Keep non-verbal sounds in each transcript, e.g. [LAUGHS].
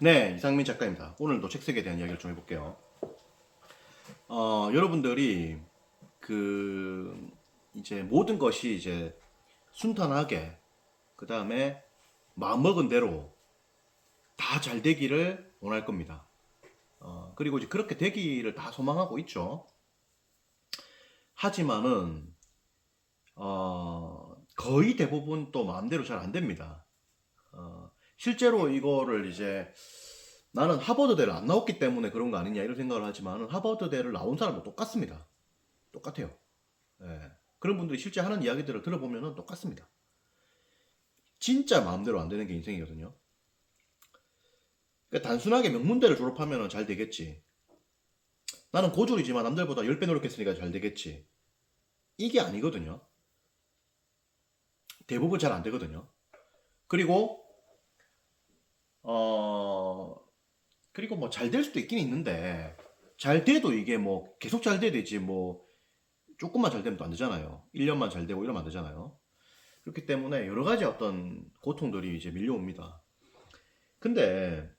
네, 이상민 작가입니다. 오늘도 책색에 대한 이야기를 좀 해볼게요. 어, 여러분들이 그 이제 모든 것이 이제 순탄하게 그 다음에 마음먹은 대로 다 잘 되기를 원할 겁니다. 어, 그리고 이제 그렇게 되기를 다 소망하고 있죠. 하지만은 어, 거의 대부분 또 마음대로 잘 안 됩니다. 어, 실제로 이거를 이제 나는 하버드대를 안 나왔기 때문에 그런 거 아니냐 이런 생각을 하지만 하버드대를 나온 사람도 똑같습니다. 똑같아요. 예. 그런 분들이 실제 하는 이야기들을 들어보면 똑같습니다. 진짜 마음대로 안 되는 게 인생이거든요. 그러니까 단순하게 명문대를 졸업하면 잘 되겠지. 나는 고졸이지만 남들보다 10배 노력했으니까 잘 되겠지. 이게 아니거든요. 대부분 잘 안 되거든요. 그리고 어 그리고 뭐 잘 될 수도 있긴 있는데 잘 돼도 이게 뭐 계속 잘 돼야 되지 뭐 조금만 잘 되면 또 안 되잖아요. 1년만 잘 되고 이러면 안 되잖아요. 그렇기 때문에 여러 가지 어떤 고통들이 이제 밀려옵니다. 근데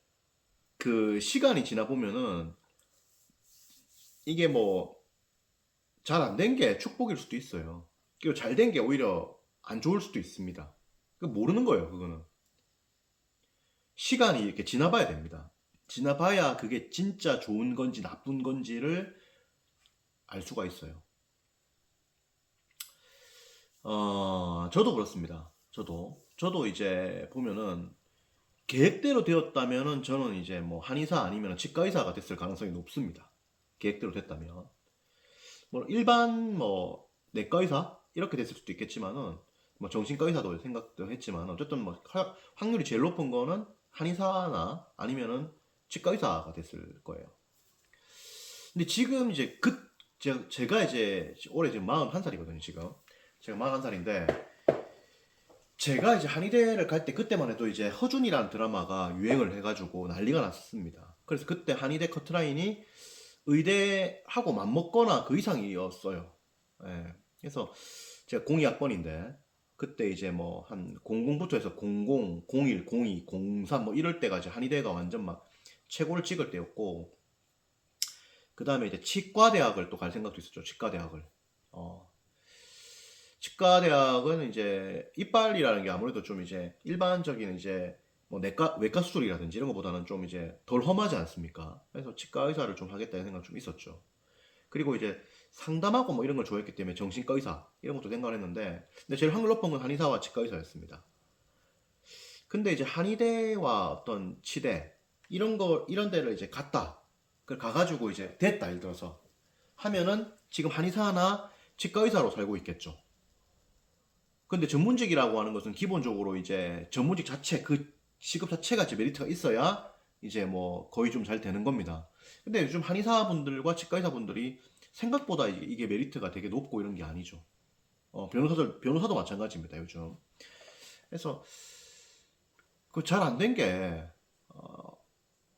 그 시간이 지나 보면은 이게 뭐 잘 안 된 게 축복일 수도 있어요. 그리고 잘 된 게 오히려 안 좋을 수도 있습니다. 그 모르는 거예요, 그거는. 시간이 이렇게 지나봐야 됩니다. 지나봐야 그게 진짜 좋은 건지 나쁜 건지를 알 수가 있어요. 어, 저도 그렇습니다. 저도. 저도 이제 보면은 계획대로 되었다면은 저는 이제 뭐 한의사 아니면 치과의사가 됐을 가능성이 높습니다. 계획대로 됐다면. 뭐 일반 뭐 내과의사 이렇게 됐을 수도 있겠지만은 뭐 정신과의사도 생각도 했지만 어쨌든 뭐 하- 확률이 제일 높은 거는 한의사나 아니면은 치과의사가 됐을 거예요. 근데 지금 이제 그 제- 제가 이제 올해 지금 41살이거든요, 지금. 제가 41살인데 제가 이제 한의대를 갈 때 그때만 해도 이제 허준이라는 드라마가 유행을 해가지고 난리가 났습니다. 그래서 그때 한의대 커트라인이 의대하고 맞먹거나 그 이상이었어요. 예. 그래서 제가 02학번인데 그때 이제 뭐 한 00부터 해서 00, 01, 02, 03 뭐 이럴 이제 한의대가 완전 막 최고를 찍을 때였고 그 다음에 이제 치과대학을 또 갈 생각도 있었죠. 치과대학을. 어. 치과대학은 이제 이빨이라는 게 아무래도 좀 이제 일반적인 이제 뭐 내과 외과 수술이라든지 이런 것보다는 좀 이제 덜 험하지 않습니까? 그래서 치과 의사를 좀 하겠다는 생각 좀 있었죠. 그리고 이제 상담하고 뭐 이런 걸 좋아했기 때문에 정신과 의사 이런 것도 생각을 했는데 근데 제일 건 한의사와 치과 의사였습니다. 근데 이제 한의대와 어떤 치대 이런 거 이런 데를 이제 갔다. 그 가가지고 이제 됐다 예를 들어서 하면은 지금 한의사나 치과 의사로 살고 있겠죠. 근데 전문직이라고 하는 것은 기본적으로 이제 전문직 자체 그 직업 자체가 이제 메리트가 있어야 이제 뭐 거의 좀 잘 되는 겁니다. 근데 요즘 한의사분들과 치과의사분들이 생각보다 이게, 메리트가 되게 높고 이런 게 아니죠. 어, 변호사들 변호사도 마찬가지입니다 요즘. 그래서 그 잘 안 된 게 어,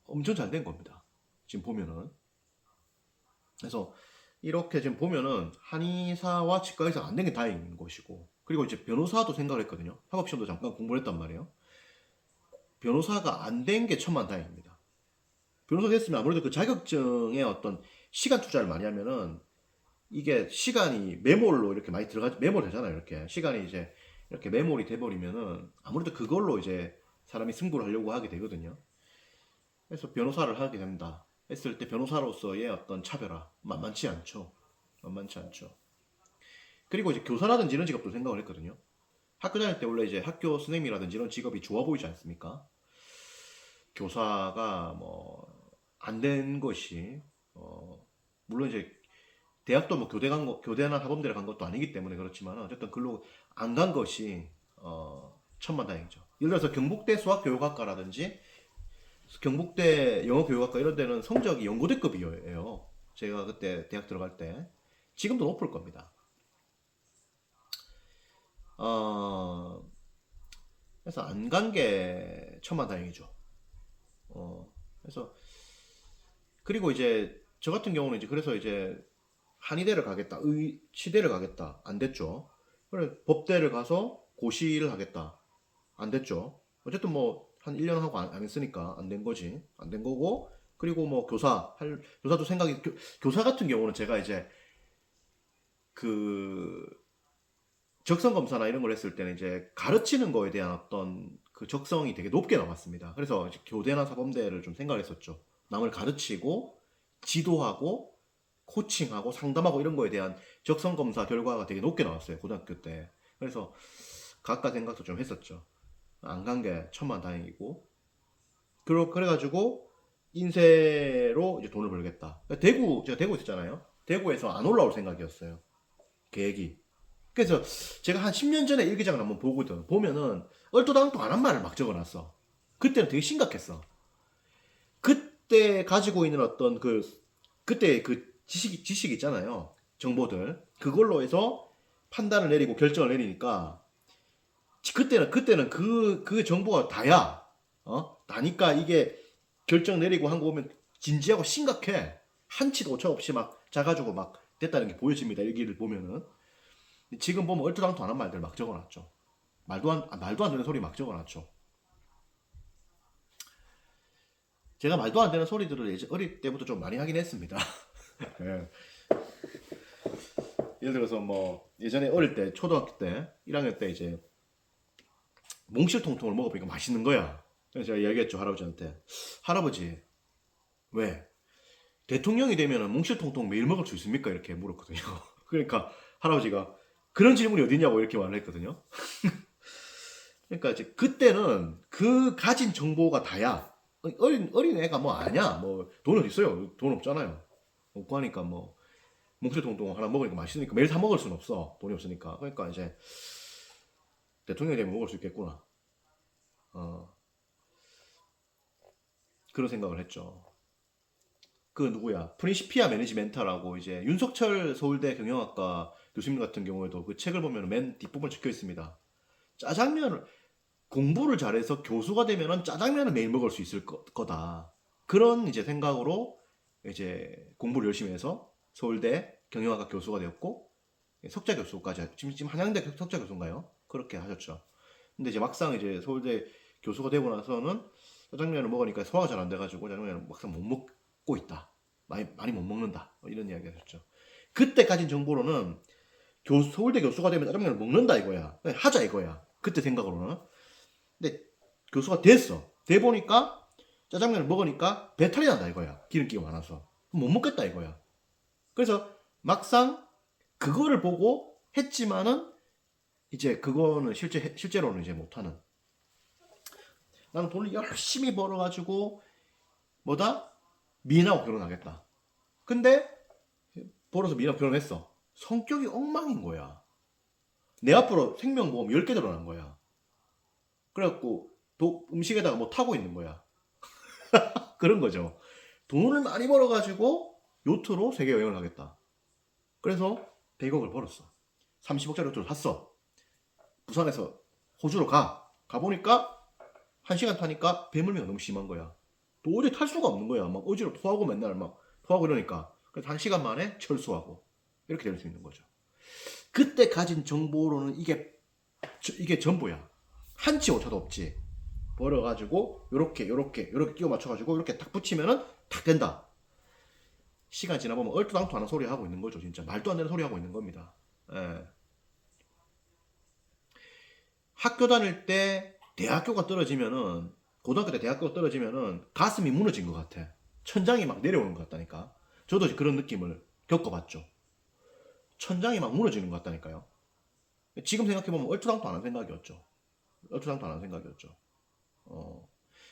엄청 잘 된 겁니다. 지금 보면은. 그래서 이렇게 지금 보면은 한의사와 치과의사가 안된 게 다행인 것이고 그리고 이제 변호사도 생각을 했거든요. 학업시험도 잠깐 공부를 했단 말이에요. 변호사가 안 된 게 천만 다행입니다. 변호사 됐으면 아무래도 그 자격증에 어떤 시간 투자를 많이 하면은 이게 시간이 메모로 이렇게 많이 들어가 메모 되잖아요. 이렇게 시간이 이제 이렇게 메모리 돼버리면은 아무래도 그걸로 이제 사람이 승부를 하려고 하게 되거든요. 그래서 변호사를 하게 된다. 했을 때 변호사로서의 어떤 차별화 만만치 않죠. 만만치 않죠. 그리고 이제 교사라든지 이런 직업도 생각을 했거든요. 학교 다닐 때 원래 이제 학교 선생님이라든지 이런 직업이 좋아 보이지 않습니까? 교사가 뭐 안 된 것이 어 물론 이제 대학도 뭐 교대 간 거, 교대나 사범대를 간 것도 아니기 때문에 그렇지만 어쨌든 글로 안 간 것이 어 천만다행이죠. 예를 들어서 경북대 수학교육학과라든지 경북대 영어교육학과 이런 데는 성적이 연고대급이에요. 제가 그때 대학 들어갈 때 지금도 높을 겁니다. 어, 그래서 안 간 게 천만다행이죠. 어, 그래서 그리고 이제 저 같은 경우는 이제 그래서 이제 한의대를 가겠다, 의 치대를 가겠다, 안 됐죠. 그래 법대를 가서 고시를 하겠다, 안 됐죠. 어쨌든 뭐 한 1년 하고 안, 안 했으니까 안 된 거지. 안 된 거고 그리고 뭐 교사 할 교사도 생각이 교, 교사 같은 경우는 제가 이제 그 적성 검사나 이런 걸 했을 때는 이제 가르치는 거에 대한 어떤 그 적성이 되게 높게 나왔습니다. 그래서 교대나 사범대를 좀 생각을 했었죠. 남을 가르치고 지도하고 코칭하고 상담하고 이런 거에 대한 적성 검사 결과가 되게 높게 나왔어요. 고등학교 때. 그래서 각각 생각도 좀 했었죠. 안 간 게 천만 다행이고. 그러, 그래가지고 인쇄로 이제 돈을 벌겠다. 대구, 제가 대구 있었잖아요. 대구에서 안 올라올 생각이었어요. 계획이. 그래서 제가 한 10년 전에 일기장을 한번 보거든. 보면은 얼토당토 안 한 말을 막 적어놨어. 그때는 되게 심각했어. 그때 가지고 있는 어떤 그 그때 그 지식 지식 있잖아요. 정보들 그걸로 해서 판단을 내리고 결정을 내리니까 지- 그때는 그때는 그그 정보가 다야. 어? 다니까 이게 결정 내리고 한 거 보면 진지하고 심각해. 한치도 오차 없이 막 자가지고 막 됐다는 게 보여집니다. 일기를 보면은. 지금 보면 얼토당토 안한 말들 막 적어놨죠. 말도 안, 아, 말도 안 되는 소리 막 적어놨죠. 제가 말도 안 되는 소리들을 예전 어릴 때부터 좀 많이 하긴 했습니다. [LAUGHS] 예. 예를 들어서 뭐 예전에 어릴 때 초등학교 때 1학년 때 이제 몽실통통을 먹어보니까 맛있는 거야. 그래서 제가 이야기했죠 할아버지한테. 할아버지 왜 대통령이 되면은 몽실통통 매일 먹을 수 있습니까? 이렇게 물었거든요. [LAUGHS] 그러니까 할아버지가 그런 질문이 어디냐고 이렇게 말을 했거든요. [LAUGHS] 그러니까 이제 그때는 그 가진 정보가 다야. 어린 어린 애가 뭐 아냐? 뭐 돈은 있어요. 돈 없잖아요. 없고 하니까 뭐 몽실통통 하나 먹으니까 맛있으니까 매일 사 먹을 수는 없어. 돈이 없으니까. 그러니까 이제 대통령이 되면 먹을 수 있겠구나. 어. 그런 생각을 했죠. 그 누구야? 프린시피아 매니지멘터라고 이제 윤석철 서울대 경영학과 교수님 같은 경우에도 그 책을 보면 맨 뒷부분 적혀 있습니다. 짜장면을 공부를 잘해서 교수가 되면은 짜장면을 매일 먹을 수 있을 거, 거다. 그런 이제 생각으로 이제 공부를 열심히 해서 서울대 경영학과 교수가 되었고 석자 교수까지 지금 한양대 석자 교수인가요? 그렇게 하셨죠. 근데 이제 막상 이제 서울대 교수가 되고 나서는 짜장면을 먹으니까 소화가 잘 안 돼가지고 짜장면을 막상 못 먹고 있다. 많이 많이 못 먹는다. 뭐 이런 이야기 하셨죠. 그때 가진 정보로는 교수, 서울대 교수가 되면 짜장면을 먹는다 이거야. 하자 이거야. 그때 생각으로는. 근데 교수가 됐어. 돼 보니까 짜장면을 먹으니까 배탈이 난다 이거야. 기름기가 많아서. 못 먹겠다 이거야. 그래서 막상 그거를 보고 했지만은 이제 그거는 실제 실제로는 이제 못하는. 나는 돈을 열심히 벌어가지고 뭐다 미인하고 결혼하겠다. 근데 벌어서 미인하고 결혼했어. 성격이 엉망인 거야. 내 앞으로 생명보험 10개 들어난 거야. 그래갖고 도- 음식에다가 뭐 타고 있는 거야. [LAUGHS] 그런 거죠. 돈을 많이 벌어가지고 요트로 세계 여행을 하겠다. 그래서 100억을 벌었어. 30억짜리 요트를 샀어. 부산에서 호주로 가. 가보니까 한 시간 타니까 배멀미가 너무 심한 거야. 도저히 탈 수가 없는 거야. 막 어지러 토하고 맨날 막 토하고 이러니까. 그래서 한 시간 만에 철수하고 이렇게 될 수 있는 거죠. 그때 가진 정보로는 이게 저- 이게 전부야. 한치 오차도 없지. 벌어가지고 요렇게 요렇게 요렇게 끼워 맞춰가지고 이렇게 탁 붙이면은 탁 된다. 시간 지나보면 얼토당토하는 소리 하고 있는 거죠. 진짜 말도 안 되는 소리 하고 있는 겁니다. 예. 학교 다닐 때 대학교가 떨어지면은 고등학교 때 대학교가 떨어지면은 가슴이 무너진 것 같아. 천장이 막 내려오는 것 같다니까. 저도 그런 느낌을 겪어봤죠. 천장이 막 무너지는 것 같다니까요. 지금 생각해보면 얼토당토 안한 생각이었죠. 얼토당토 안한 생각이었죠. 어,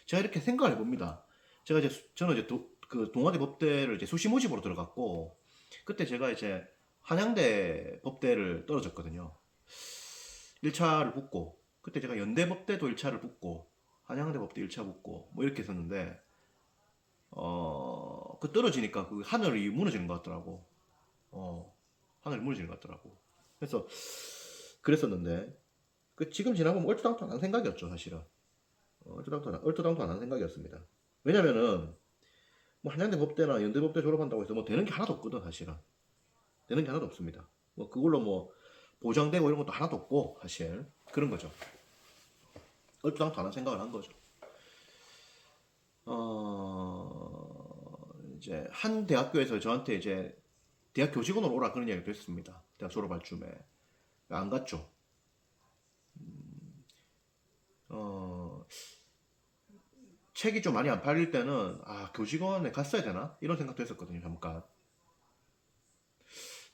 제가 이렇게 생각을 해봅니다. 제가 이제, 수- 저는 이제 도, 그 동아대 법대를 이제 수시 모집으로 들어갔고, 그때 제가 이제 한양대 법대를 떨어졌거든요. 1차를 붙고, 그때 제가 연대 법대도 1차를 붙고, 한양대 법대 1차 붙고, 뭐 이렇게 했었는데, 어, 그 떨어지니까 그 하늘이 무너지는 것 같더라고. 어, 하늘이 무너지는 것 같더라고. 그래서, 그랬었는데, 그 지금 지나보면 얼토당토 안 한 생각이었죠 사실은. 어, 얼토당토 안, 얼토당토 안 한 생각이었습니다. 왜냐면은 뭐 한양대 법대나 연대 법대 졸업한다고 해서 뭐 되는 게 하나도 없거든 사실은. 되는 게 하나도 없습니다. 뭐 그걸로 뭐 보장되고 이런 것도 하나도 없고 사실. 그런 거죠. 얼토당토 안 한 생각을 한 거죠. 어 이제 한 대학교에서 저한테 이제 대학 교직원으로 오라 그런 이야기도 했습니다. 대학 졸업할 쯤에. 안 갔죠. 음, 어, 책이 좀 많이 안 팔릴 때는 아 교직원에 갔어야 되나 이런 생각도 했었거든요 잠깐.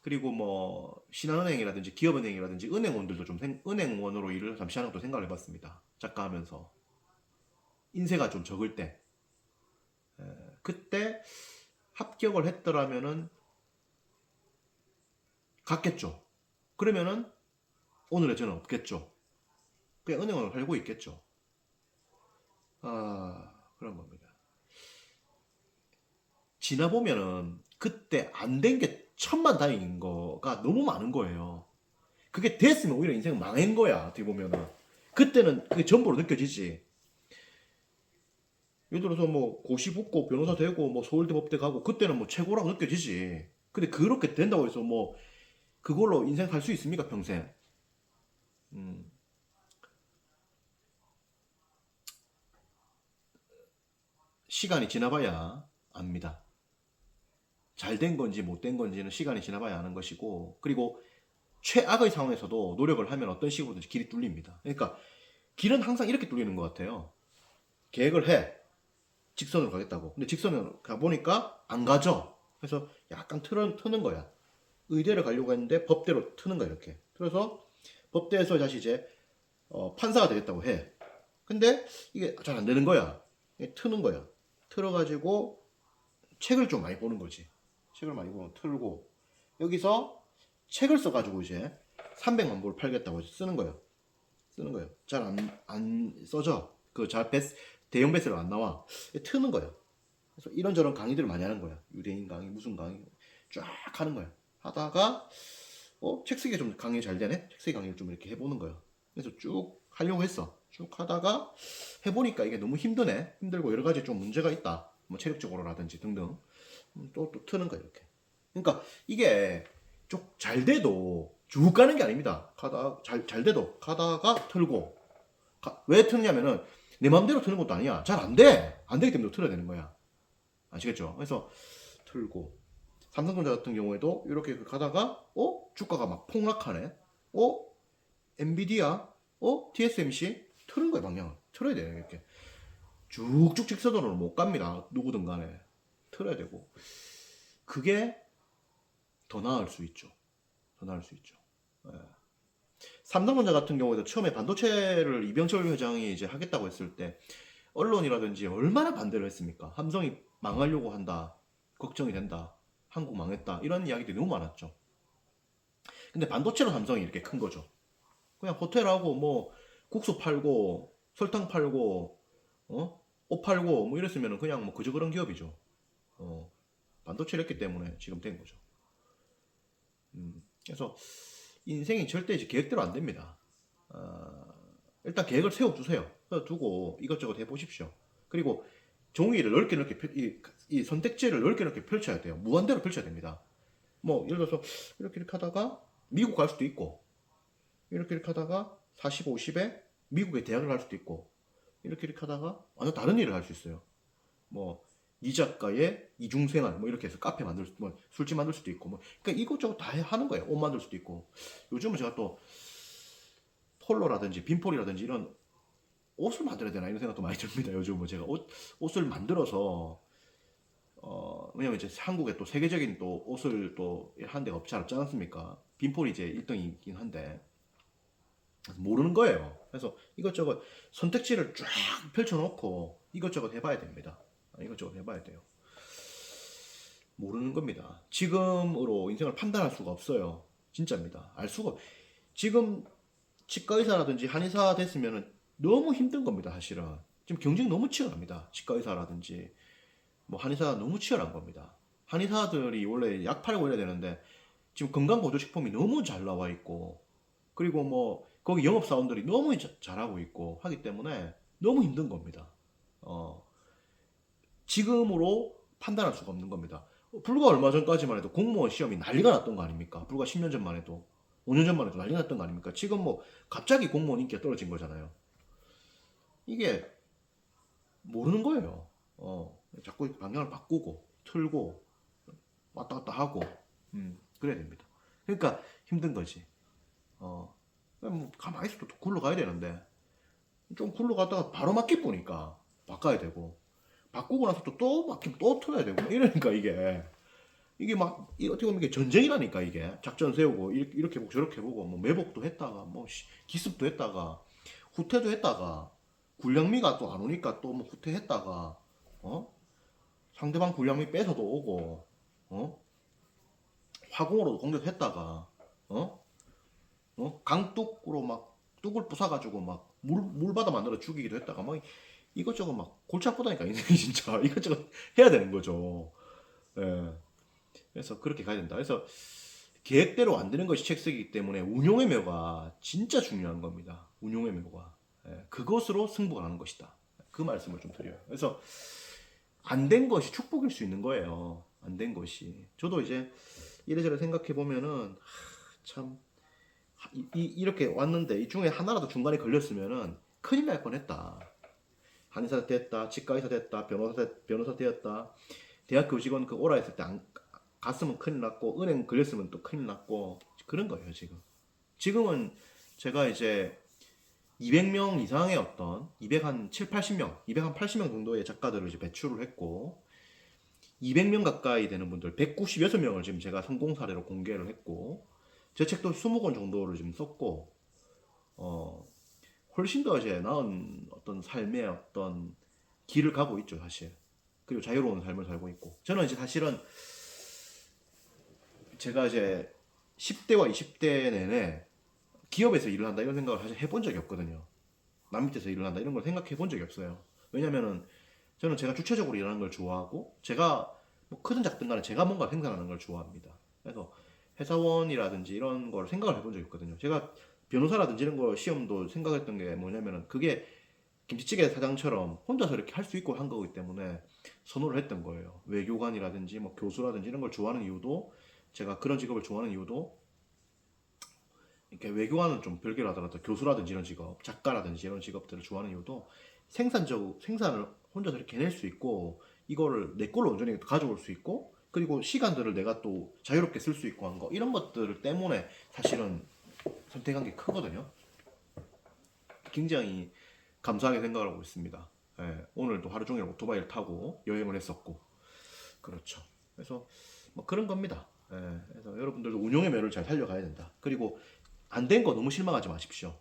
그리고 뭐 신한은행이라든지 기업은행이라든지 은행원들도 좀 생- 은행원으로 일을 잠시 하는 것도 생각을 해봤습니다. 작가 하면서 인세가 좀 적을 때 에, 그때 합격을 했더라면은 갔겠죠. 그러면은 오늘의 저는 없겠죠. 그냥 은행원을 살고 있겠죠. 아 그런 겁니다. 지나 보면은 그때 안 된 게 천만 다행인 거가 너무 많은 거예요. 그게 됐으면 오히려 인생 망한 거야. 어떻게 보면은 그때는 그게 전부로 느껴지지. 예를 들어서 뭐 고시 붙고 변호사 되고 뭐 서울대 법대 가고 그때는 뭐 최고라고 느껴지지. 근데 그렇게 된다고 해서 뭐 그걸로 인생 살 수 있습니까 평생? 음. 시간이 지나봐야 압니다. 잘 된 건지 못 된 건지는 시간이 지나봐야 아는 것이고 그리고 최악의 상황에서도 노력을 하면 어떤 식으로든지 길이 뚫립니다. 그러니까 길은 항상 이렇게 뚫리는 것 같아요. 계획을 해. 직선으로 가겠다고. 근데 직선으로 가보니까 안 가죠. 그래서 약간 틀은, 트는 거야. 의대를 가려고 했는데 법대로 트는 거야, 이렇게. 그래서 법대에서 다시 이제 어, 판사가 되겠다고 해. 근데 이게 잘 안 되는 거야. 트는 거야. 틀어가지고 책을 좀 많이 보는 거지. 책을 많이 보면 틀고 여기서 책을 써가지고 이제 300만 부를 팔겠다고 쓰는 거예요. 쓰는 거예요. 잘 안 안 써져. 그 잘 베스 대형 베스트가 안 나와. 트는 거예요. 그래서 이런저런 강의들을 많이 하는 거야. 유대인 강의, 무슨 강의 쫙 하는 거야. 하다가 어, 책 쓰기 좀 강의 잘 되네. 책 쓰기 강의를 좀 이렇게 해보는 거야. 그래서 쭉 하려고 했어. 쭉 하다가 해보니까 이게 너무 힘드네. 힘들고 여러 가지 좀 문제가 있다. 뭐 체력적으로라든지 등등. 음, 또, 또 트는 거야, 이렇게. 그러니까 이게 좀잘 돼도 쭉 가는 게 아닙니다. 가다, 잘, 잘 돼도 가다가 틀고. 가- 왜 트느냐면은 내 마음대로 트는 것도 아니야. 잘 안 돼. 안 되기 때문에 틀어야 되는 거야. 아시겠죠? 그래서 틀고. 삼성전자 같은 경우에도 이렇게 가다가, 어? 주가가 막 폭락하네? 어? 엔비디아? 어? TSMC? 틀은 거야, 방향을. 틀어야 돼요, 이렇게. 쭉쭉 직선으로는 못 갑니다. 누구든 간에. 틀어야 되고. 그게 더 나을 수 있죠. 더 나을 수 있죠. 예. 삼성전자 같은 경우에도 처음에 반도체를 이병철 회장이 이제 하겠다고 했을 때 언론이라든지 얼마나 반대를 했습니까? 삼성이 망하려고 한다. 걱정이 된다. 한국 망했다. 이런 이야기들이 너무 많았죠. 근데 반도체로 삼성이 이렇게 큰 거죠. 그냥 호텔하고 뭐 국수 팔고 설탕 팔고 어? 옷 팔고 뭐 이랬으면 그냥 뭐 그저 그런 기업이죠. 어, 반도체를 했기 때문에 지금 된 거죠. 음, 그래서 인생이 절대 계획대로 안 됩니다. 아, 일단 계획을 세워두세요. 그래서 두고 이것저것 해보십시오. 그리고 종이를 넓게 넓게 펼- 이, 이 선택지를 넓게 넓게 펼쳐야 돼요. 무한대로 펼쳐야 됩니다. 뭐 예를 들어서 이렇게 이렇게 하다가 미국 갈 수도 있고 이렇게 이렇게 하다가 40, 50에 미국의 대학을 갈 수도 있고 이렇게 이렇게 하다가 완전 다른 일을 할 수 있어요. 뭐 이 작가의 이중생활 뭐 이렇게 해서 카페 만들 수, 뭐 술집 만들 수도 있고 뭐 그러니까 이것저것 다 해- 하는 거예요. 옷 만들 수도 있고 요즘은 제가 또 폴로라든지 빈폴이라든지 이런 옷을 만들어야 되나 이런 생각도 많이 듭니다. 요즘은 뭐 제가 옷 옷을 만들어서 어 왜냐면 이제 한국에 또 세계적인 또 옷을 또 한 데가 없지 않지 않습니까? 빈폴이 이제 1등이긴 한데 모르는 거예요. 그래서 이것저것 선택지를 쫙 펼쳐놓고 이것저것 해봐야 됩니다. 아, 이것저것 해봐야 돼요. 모르는 겁니다. 지금으로 인생을 판단할 수가 없어요. 진짜입니다. 알 수가 없- 지금 치과 의사라든지 한의사 됐으면 너무 힘든 겁니다. 사실은 지금 경쟁 너무 치열합니다. 치과 의사라든지 뭐 한의사 너무 치열한 겁니다. 한의사들이 원래 약 팔고 이래야 되는데 지금 건강보조식품이 너무 잘 나와 있고 그리고 뭐 거기 영업사원들이 너무 자- 잘하고 있고 하기 때문에 너무 힘든 겁니다. 어, 지금으로 판단할 수가 없는 겁니다. 불과 얼마 전까지만 해도 공무원 시험이 난리가 났던 거 아닙니까? 불과 10년 전만 해도 5년 전만 해도 난리가 났던 거 아닙니까? 지금 뭐 갑자기 공무원 인기가 떨어진 거잖아요. 이게 모르는 거예요. 어, 자꾸 방향을 바꾸고 틀고 왔다 갔다 하고 음, 그래야 됩니다. 그러니까 힘든 거지. 어, 뭐 가만히 있어도 또 굴러가야 되는데. 좀 굴러가다가 바로 막기 보니까. 바꿔야 되고. 바꾸고 나서 또 또 막히면 또 틀어야 되고. 이러니까 이게. 이게 막 이- 어떻게 보면 이게 전쟁이라니까 이게. 작전 세우고 이- 이렇게 보고 저렇게 보고 뭐 매복도 했다가 뭐 씨, 기습도 했다가 후퇴도 했다가 군량미가 또 안 오니까 또 뭐 후퇴했다가 어? 상대방 군량미 뺏어도 오고 어? 화공으로도 공격했다가 어? 어? 강뚝으로 막 뚝을 부숴가지고 막 물, 물바다 만들어 죽이기도 했다가 막 이것저것 막 골치 아프다니까 인생이 [LAUGHS] 진짜 이것저것 해야 되는 거죠. 예. 그래서 그렇게 가야 된다. 그래서 계획대로 안 되는 것이 책 쓰기이기 때문에 운용의 묘가 진짜 중요한 겁니다. 운용의 묘가. 예. 그것으로 승부가 나는 것이다. 그 말씀을 좀 드려요. 그래서 안 된 것이 축복일 수 있는 거예요. 안 된 것이. 저도 이제 이래저래 생각해 보면은 참 이, 이- 이렇게 왔는데 이 중에 하나라도 중간에 걸렸으면은 큰일 날 뻔했다. 한의사 됐다, 치과의사 됐다, 변호사 됐, 변호사 되었다. 대학교 직원 그 오라 했을 때 안 갔으면 큰일 났고 은행 걸렸으면 또 큰일 났고 그런 거예요 지금. 지금은 제가 이제 200명 이상의 어떤 200 한 7, 80명, 200한 80명 정도의 작가들을 이제 배출을 했고 200명 가까이 되는 분들 196명을 지금 제가 성공 사례로 공개를 했고 제 책도 20권 정도를 지금 썼고 어 훨씬 더 이제 나은 어떤 삶의 어떤 길을 가고 있죠 사실. 그리고 자유로운 삶을 살고 있고. 저는 이제 사실은 제가 이제 10대와 20대 내내 기업에서 일을 한다 이런 생각을 사실 해본 적이 없거든요. 남 밑에서 일을 한다 이런 걸 생각해 본 적이 없어요. 왜냐면은 저는 제가 주체적으로 일하는 걸 좋아하고 제가 뭐 크든 작든 간에 제가 뭔가 생산하는 걸 좋아합니다. 그래서 회사원이라든지 이런 걸 생각을 해본 적이 없거든요. 제가 변호사라든지 이런 거 시험도 생각했던 게 뭐냐면은 그게 김치찌개 사장처럼 혼자서 이렇게 할 수 있고 한 거기 때문에 선호를 했던 거예요. 외교관이라든지 뭐 교수라든지 이런 걸 좋아하는 이유도 제가 그런 직업을 좋아하는 이유도 이렇게 외교관은 좀 별개로 하더라도 교수라든지 이런 직업, 작가라든지 이런 직업들을 좋아하는 이유도 생산적 생산을 혼자서 이렇게 해낼 수 있고 이거를 내 걸로 온전히 가져올 수 있고 그리고 시간들을 내가 또 자유롭게 쓸 수 있고 한 거 이런 것들 때문에 사실은 선택한 게 크거든요. 굉장히 감사하게 생각을 하고 있습니다. 예, 오늘도 하루 종일 오토바이를 타고 여행을 했었고 그렇죠. 그래서 뭐 그런 겁니다. 예, 그래서 여러분들도 운용의 매를 잘 살려가야 된다. 그리고 안 된 거 너무 실망하지 마십시오.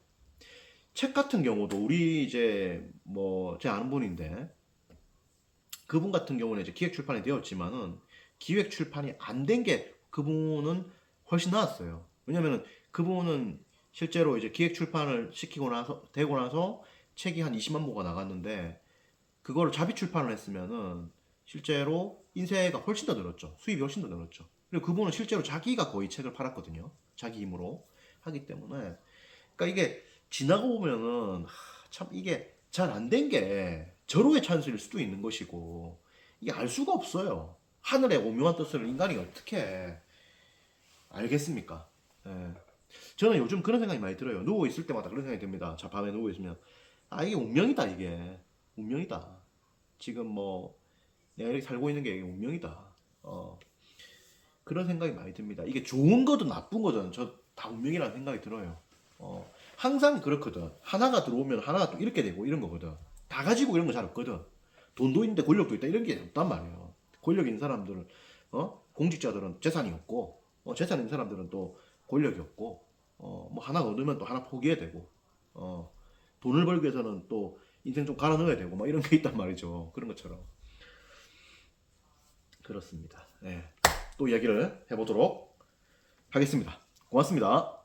책 같은 경우도 우리 이제 뭐 제 아는 분인데 그분 같은 경우는 이제 기획 출판이 되었지만은 기획 출판이 안 된 게 그분은 훨씬 나았어요. 왜냐면은 그분은 실제로 이제 기획 출판을 시키고 나서 되고 나서 책이 한 20만 부가 나갔는데 그거를 자비 출판을 했으면은 실제로 인쇄가 훨씬 더 늘었죠. 수입이 훨씬 더 늘었죠. 그리고 그분은 실제로 자기가 거의 책을 팔았거든요. 자기 힘으로 하기 때문에 그러니까 이게 지나고 보면은 하, 참 이게 잘 안 된 게 절호의 찬스일 수도 있는 것이고 이게 알 수가 없어요. 하늘의 오묘한 뜻을 인간이 어떻게 알겠습니까? 예. 저는 요즘 그런 생각이 많이 들어요. 누워 있을 때마다 그런 생각이 듭니다. 자 밤에 누워 있으면 아 이게 운명이다 이게 운명이다. 지금 뭐 내가 이렇게 살고 있는 게 이게 운명이다. 어 그런 생각이 많이 듭니다. 이게 좋은 거든 나쁜 거든 저 다 운명이라는 생각이 들어요. 어 항상 그렇거든. 하나가 들어오면 하나가 또 이렇게 되고 이런 거거든. 다 가지고 이런 거 잘 없거든. 돈도 있는데 권력도 있다 이런 게 없단 말이에요. 권력 있는 사람들은 어 공직자들은 재산이 없고 어, 재산 있는 사람들은 또 권력이 없고 어 뭐 하나 얻으면 또 하나 포기해야 되고 어 돈을 벌기 위해서는 또 인생 좀 갈아 넣어야 되고 막 이런 게 있단 말이죠. 그런 것처럼 그렇습니다. 네. 또 이야기를 해보도록 하겠습니다. 고맙습니다.